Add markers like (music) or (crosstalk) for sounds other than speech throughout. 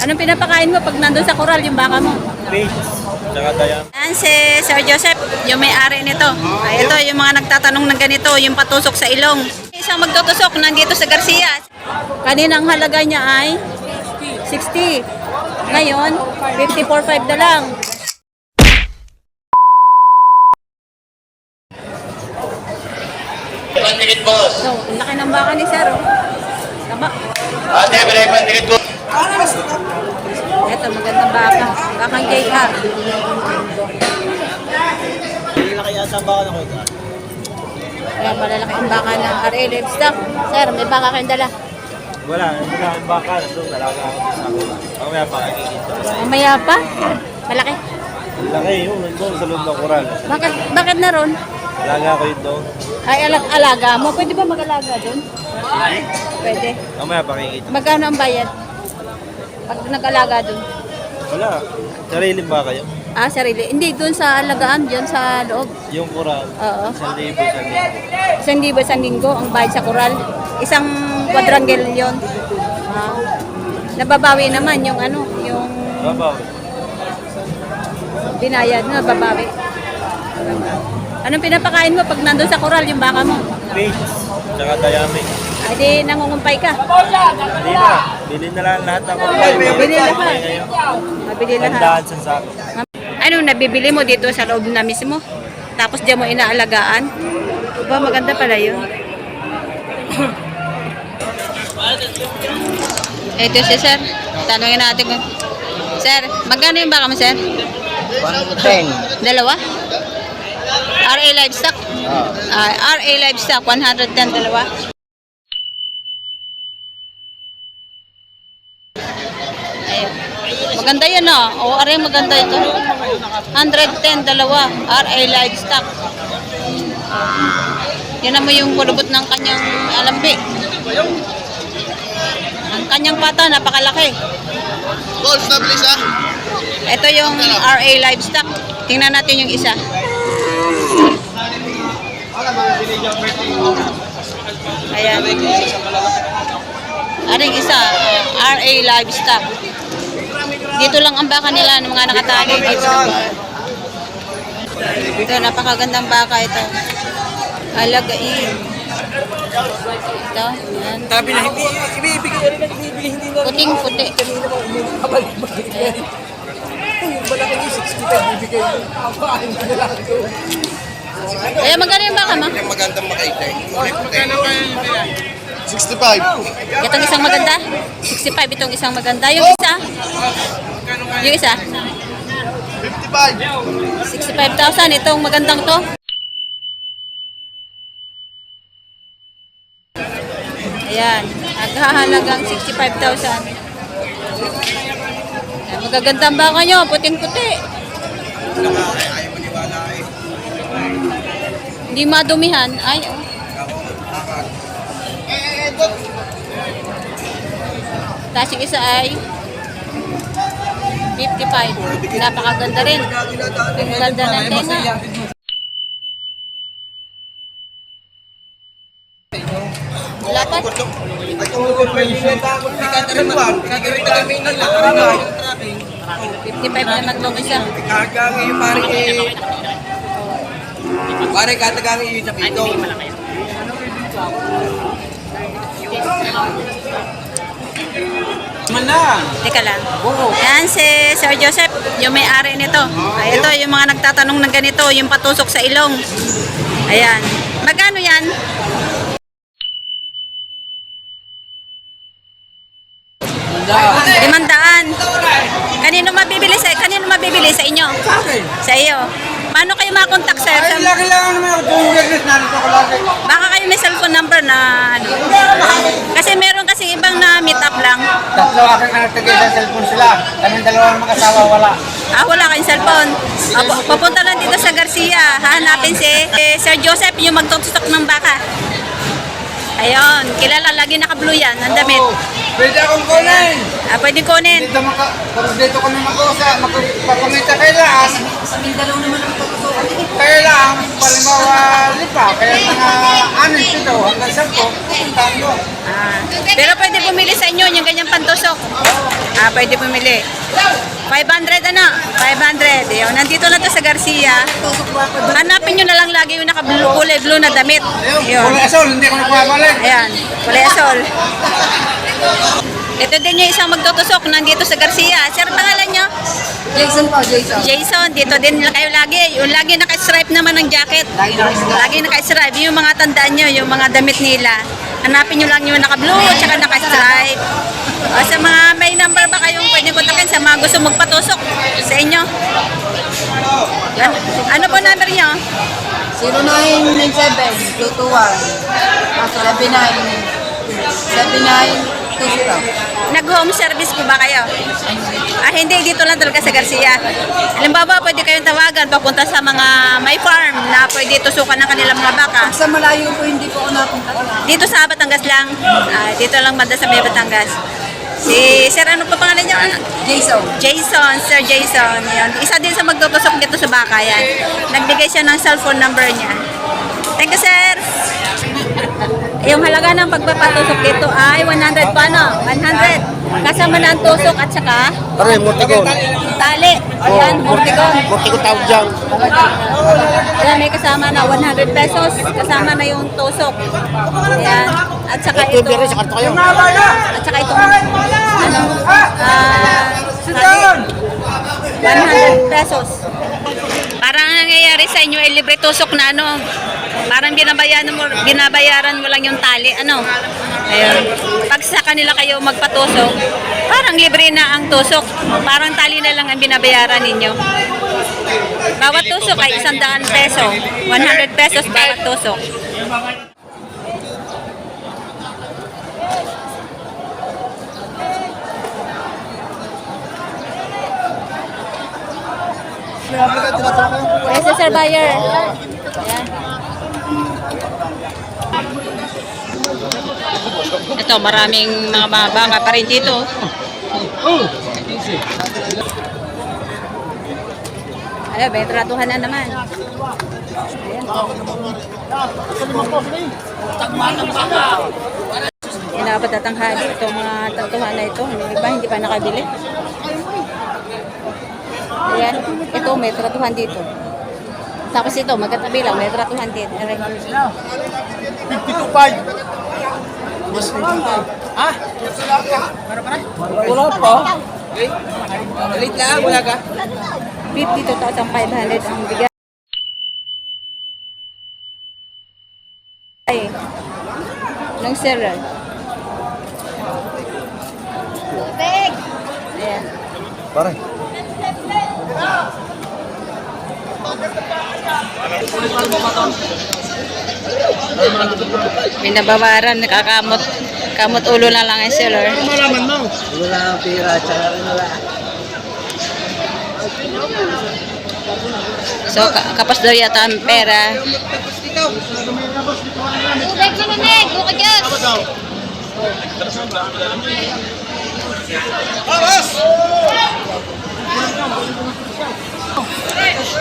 Anong pinapakain mo pag nandun sa koral yung baka mo? Page. Tsaka dayam. Yan si Sir Joseph, yung may-ari nito. Ay, ito, yung mga nagtatanong ng ganito, yung patusok sa ilong. Isang magtutusok nandito sa Garcia. Kaninang halaga niya ay 60. Ngayon, 54.5 na lang. Pandikit boss. So, ang laki ng baka ni Sir. Oh. Tama. Ate, break pandikit boss. Ito, magandang baka. Bakang JR. Hindi na kaya sa baka na kuya. Kaya malalaki ang baka ng RA Livestock. Sir, may baka kayong dala. Wala, hindi na ang baka. So, talaga ako sa ako. Mamaya pa, kikita. Mamaya pa. Malaki. Laki yun, nandun sa loob ng koral. Bakit, bakit na ron? Alaga ko yun doon. Ay, alag alaga mo. Pwede ba mag-alaga doon? Pwede. Mamaya pa, kikita. Magkano ang bayad? Pag nag-alaga doon. Wala. Sariling baka yun. Ah, sarili. Hindi, doon sa alagaan, doon sa loob. Yung koral. Oo. Isang libo, isang libo. Isang libo, isang linggo, ang bayad sa koral. Isang quadrangle yon. Ah. Nababawi naman yung ano, yung Babaw. binayad na babawi. Anong pinapakain mo pag nandun sa koral yung baka mo? Page. Tsaka dayami. Ay di nangungumpay ka. Hindi na. Bili na lang lahat ng koral. Bili lahat. ngayon. Mabili lahat. Tandaan sa sako. Anong nabibili mo dito sa loob na mismo? Tapos diyan mo inaalagaan? Ba, maganda pala yun. Ito si sir. Tanungin natin kung... Sir, magkano yung baka mo, sir? 110. Dalawa? RA Livestock? Ah, RA Livestock, 110 dalawa. Maganda yan ah. O, RA maganda ito. 110 dalawa. RA Livestock. Yan naman yung kulubot ng kanyang alambi. Ang kanyang pata, napakalaki. Goals na please ah. Ito yung RA Livestock. Tingnan natin yung isa. Ayan. Aring isa, RA Livestock. Dito lang ang baka nila ng mga nakatali dito. Ito, napakagandang baka ito. Alagain. Ito, yan. Sabi na hindi, ibibigay rin ang ibibigay, hindi na Puting puti. balik-balik. Yung malaki yung 65, bibigay mo. Na lang ito. Kaya magkano yung baka ma? Magandang makaitay. Magkano kayo 65. Itong isang maganda? 65 itong isang maganda. Yung isa? Yung isa? 55. 65,000 itong magandang to. Ayan, naghahalagang 65,000. Ayan, magagandang baka nyo, puting-puti. Hindi madumihan. Ay, oh. Tapos yung isa ay 55. Napakaganda rin. Ang ganda ng tenga. Pa. Kagawin na lang. 55 naman tong isa. Kagangi yung pare eh. Pare katagangi yung sa pito. Man na. Teka lang. Yan si Sir Joseph, yung may-ari nito. Ay, ito, yung mga nagtatanong ng ganito, yung patusok sa ilong. Ayan. Magkano yan? Limandaan. Kanino mabibili sa kanino mabibili sa inyo? Sa iyo. Paano kayo makontak sir? Sa, Lagi lang naman ako doon business narito ko lagi. baka kayo may cellphone number na ano. Kasi meron kasi ibang na meet up lang. Tatlo aking anak tagay sa cellphone sila. Kaming dalawang mag-asawa wala. Ah, wala kayong cellphone. Ah, pu- pupunta lang dito sa Garcia. Hanapin si eh, Sir Joseph yung magtutusok ng baka. Ayun, kilala, lagi naka-blue yan, ang damit. Oo. Pwede akong kunin. Ah, pwede kunin. Dito maka, pag dito kami mag-usa, magpapamita kailangan. Kailangan, palimbawa, lipa, kaya mga anin sito, hanggang sampo, pupuntahan mo. Ah, pero pwede bumili sa inyo yung ganyang pantusok. Ah, pwede bumili. 500 ano? 500. Yun, nandito na to sa Garcia. Hanapin nyo na lang lagi yung naka-blue, kulay blue na damit. Ayun, Yun. kulay asol, hindi ko nagpapalik. Ayan, kulay asol. Ito din yung isang magtutusok nandito sa Garcia. Sir, pangalan nyo? Jason po, Jason. Jason, dito din kayo lagi. Yung lagi naka-stripe naman ng jacket. Lagi naka-stripe. Yung mga tandaan nyo, yung mga damit nila. Hanapin nyo lang yung naka-blue at saka naka-stripe. O, sa mga may number ba kayong pwedeng kontakin sa mga gusto magpatusok sa inyo? Ano, ano po number nyo? 0997 221 79 7920. Nag-home service po ba kayo? Ah, hindi. Dito lang talaga sa Garcia. Halimbawa, pwede kayong tawagan papunta sa mga may farm na pwede tusukan ng kanilang mga baka. Sa malayo po, hindi po ako napunta. Dito sa Batangas lang. Ah, dito lang banda sa may Batangas. Si Sir, ano pa pangalan niyo? Jason. Jason, Sir Jason. Yan. Isa din sa magtutusok dito sa baka yan. Nagbigay siya ng cellphone number niya. Thank you, sir. Yung halaga ng pagpapatusok dito ay 100 pa, no? 100. Kasama na ang tusok at saka Pare, mortigon. tali. Ayan, mortigon. Mortigon tawag dyan. Ayan, may kasama na 100 pesos. Kasama na yung tusok. Ayan. At saka ito. sa karto kayo. At saka itong, ano, ah, tali. 100 pesos. Parang ang nangyayari sa inyo ay libre tusok na ano, parang binabayaran mo, binabayaran mo lang yung tali, ano. Ayun. Pag sa kanila kayo magpatusok, parang libre na ang tusok. Parang tali na lang ang binabayaran ninyo. Bawat tusok ay isang daan peso. 100 pesos bawat tusok. Yes, Sir Bayer. Ayan. Ito, maraming mga baka pa rin dito. Ayun, may tratuhan na naman. Ayan. Yung nakapatatanghali, ito mga tratuhan na ito. Yung iba hindi pa nakabili. Ayan, ito may tratuhan dito. Tapos ito, magkatabi lang, may tratuhan. Ayan. 52.5. Ha? Wala pa. Late lang, wala ka. 52,500 ang bigay. Ay, ng cereal. Ayan. Pare. Binabawaran, nakakamot. Kamot ulo na lang ang seller. Malaman mo. Wala ang pira, tsaka wala. So, ka- kapos daw yata ang pera. Ubek sa mamig, buka dyan.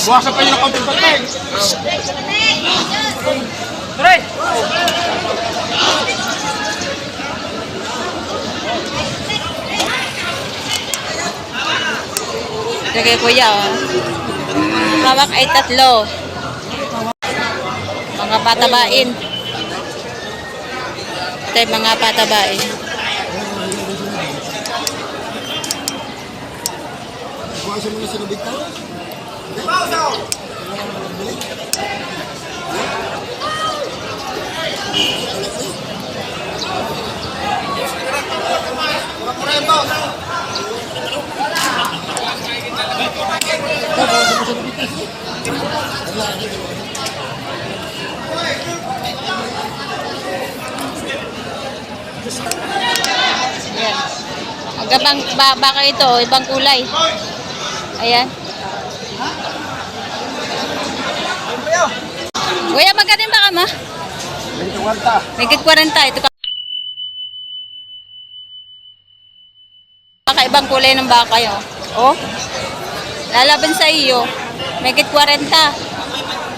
Buwasan pa yun ang konting pagkain. Ito kay kuya, oh. Hawak ay tatlo. Mga patabain. Ito mga patabain. Buwasan mo na sinubig ka? Ba, baka ito, ibang kulay. Ayan. Kuya, magkano yung baka mo? Megit 40. Ito ka. Kakaibang kulay ng baka yun. Oh. Lalaban sa iyo. Megit 40.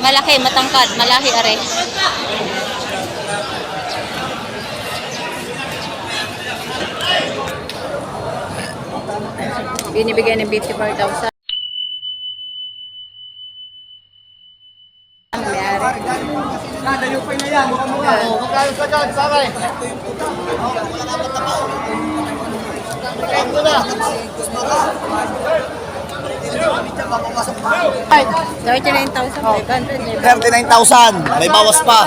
Malaki, matangkad, malahi are. Binibigay ng 54,000. May-ari. Magkano sa dyan, sakay? Ito na. 39,500. 39,000. May bawas pa.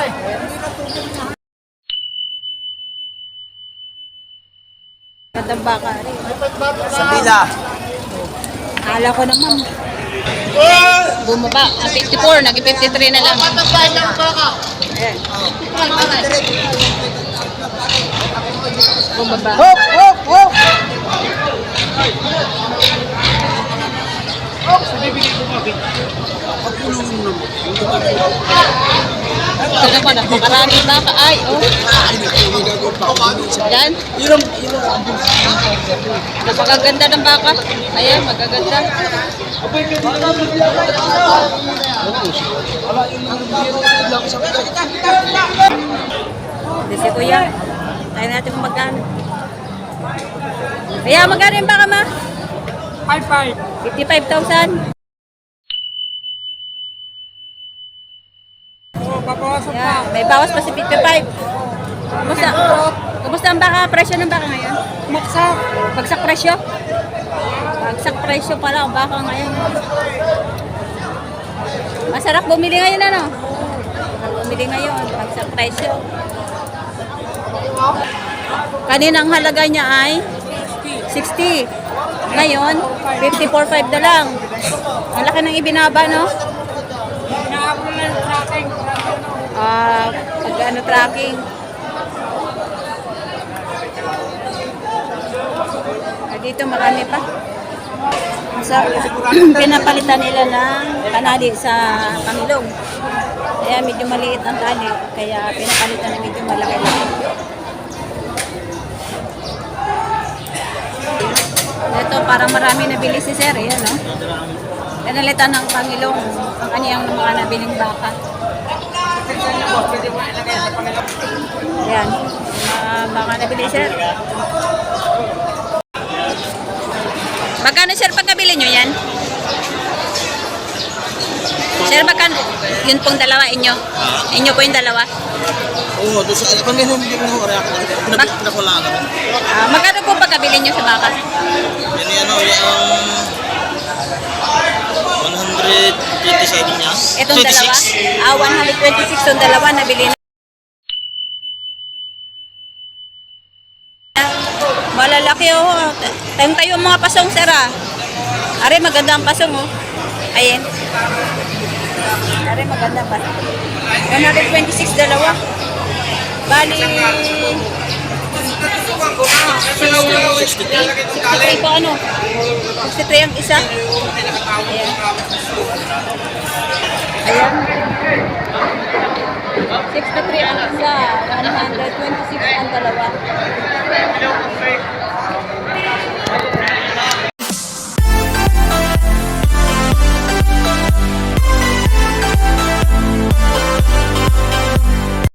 Gandang baka rin. Sa bila. Akala ko naman. Bumaba. Sa 54, naging 53 na lang. Bumaba. Hop, hop, hop. Ito naman, napakarami baka. Ay, oh. Yan. Napakaganda ng baka. Ayan, magaganda. Hindi si Kuya. Tayo natin kung magkano. Kaya magkano yung baka ma? 55,000. Yeah, may bawas pa si 55. Kumusta? Kumusta ang baka? Presyo ng baka ngayon? Bagsak. Bagsak presyo? Bagsak presyo pala ang baka ngayon. Masarap bumili ngayon ano? Bumili ngayon. Bagsak presyo. Kaninang halaga niya ay 60. Ngayon, 54.5 na lang. Ang laki ng ibinaba, no? Ah, pag ano tracking. Ah, dito marami pa. Sa (clears throat) pinapalitan nila ng kanali sa Pangilong. Kaya medyo maliit ang tali, kaya pinapalitan na medyo malaki-laki. Ito, parang marami nabili si Sir, yan, no? Pinalitan ng Pangilong ang kaniyang mga nabiling baka. Yan. Mga baka nabili, Sir. Magkano, Sir, pagkabili nyo yan? Sir, magkano? Yun pong dalawa, inyo. Inyo po yung dalawa. Oo, doon sa kami hindi mo ko Bak- Pinakula naman. Ah, magkano po pagkabili nyo sa baka? Yan yan o, yung 127 niya. Itong dalawa? Ah, 126 yung dalawa nabili na. Malalaki oh. Tayong tayo ang mga pasong sir ah. Are maganda ang pasong oh. Ayan. Are maganda pa. 126 dalawa. Bali 63 po ano? 63 ang isa. Ayan. Ayan. 63 ang isa, 126 ang dalawa.